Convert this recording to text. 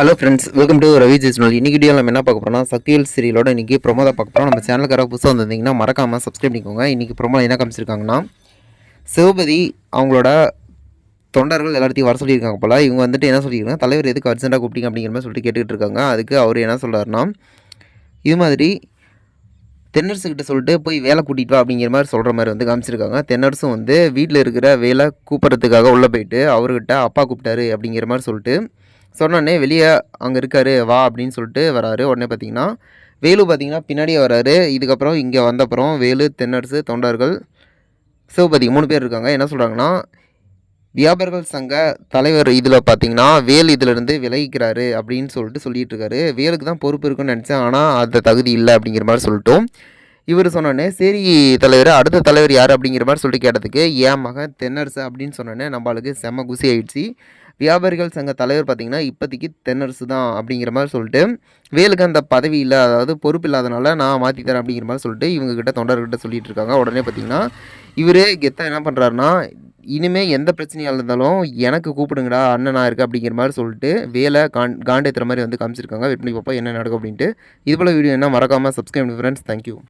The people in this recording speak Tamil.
Hello friends welcome to Ravi ஜெஸ்னல் இன்னைக்கு வீடியோ நம்ம என்ன பார்க்க போகிறோம்னா சக்தியல் சீரியலோட இன்னைக்கு ப்ரொமோ தான் பார்க்க போகிறோம் நம்ம சேனலுக்காக புதுசாக வந்திருந்தீங்கன்னா மறக்காமல் சப்ஸ்கிரைப் பண்ணிக்கோங்க. இன்னைக்கு ப்ரொமோ என்ன காமிச்சிருக்காங்கன்னா சிவபதி அவங்களோட தொண்டர்கள் எல்லாத்தையும் வர சொல்லியிருக்காங்க போல். இவங்க வந்துட்டு என்ன சொல்லியிருக்காங்க தலைவர் எதுக்கு அர்ஜென்ட்டாக கூப்பிட்டீங்க? அப்படிங்கிற மாதிரி சொல்லிட்டு கேட்டுக்கிட்டு இருக்காங்க. அதுக்கு அவர் என்ன சொல்கிறாருன்னா இது மாதிரி தென்னரசுக்கிட்ட சொல்லிட்டு போய் வேலை கூட்டிகிட்டு வா அப்படிங்கிற மாதிரி சொல்கிற மாதிரி வந்து காமிச்சிருக்காங்க. தென்னரசும் வந்து வீட்டில் இருக்கிற வேலை கூப்பிட்றதுக்காக உள்ளே போயிட்டு அவர்கிட்ட அப்பா கூப்பிட்டாரு அப்படிங்கிற மாதிரி சொல்லிட்டு சொன்னோடனே வெளியே அங்கே இருக்காரு வா அப்படின்னு சொல்லிட்டு வராரு. உடனே பார்த்தீங்கன்னா வேலு பார்த்தீங்கன்னா பின்னாடியே வராரு. இதுக்கப்புறம் இங்கே வந்தப்புறம் வேலு தென்னரசு தொண்டர்கள் சிவபதி மூணு பேர் இருக்காங்க. என்ன சொல்கிறாங்கன்னா வியாபாரிகள் சங்க தலைவர் இதில் பார்த்தீங்கன்னா வேல் இதிலிருந்து விலகிக்கிறாரு அப்படின்னு சொல்லிட்டு சொல்லிட்டு இருக்காரு. வேலுக்கு தான் பொறுப்பு இருக்குன்னு நினச்சேன். ஆனால் அந்த தகுதி இல்லை அப்படிங்கிற மாதிரி சொல்லிட்டோம். இவர் சொன்னோன்னே சரி தலைவர் அடுத்த தலைவர் யார்? அப்படிங்கிற மாதிரி சொல்லிட்டு கேட்டதுக்கு என் மகன் தென்னரசு அப்படின்னு சொன்னோன்னே நம்மளுக்கு செம குசி ஆயிடுச்சு. வியாபாரிகள் சங்க தலைவர் பார்த்திங்கன்னா இப்போதைக்கு தென்னரசு தான் அப்படிங்கிற மாதிரி சொல்லிட்டு வேலுக்கு அந்த பதவி இல்லை அதாவது பொறுப்பு இல்லாதனால நான் மாற்றி தரேன் அப்படிங்கிற மாதிரி சொல்லிட்டு இவங்ககிட்ட தொண்டர்கிட்ட சொல்லிட்டு இருக்காங்க. உடனே பார்த்தீங்கன்னா இவர் கெத்தா என்ன பண்ணுறாருன்னா இனிமேல் எந்த பிரச்சனையாக இருந்தாலும் எனக்கு கூப்பிடுங்கடா அண்ணனா இருக்குது அப்படிங்கிற மாதிரி சொல்லிட்டு வேலை கான் காண்டேத்துற மாதிரி வந்து காமிச்சிருக்காங்க. வெயிட் பண்ணி பார்ப்போம் என்ன நடக்கும்? அப்படின்ட்டு. இது போல் வீடியோ என்ன மறக்காமல் சப்ஸ்கிரைப் ஃப்ரெண்ட்ஸ் தேங்க்யூ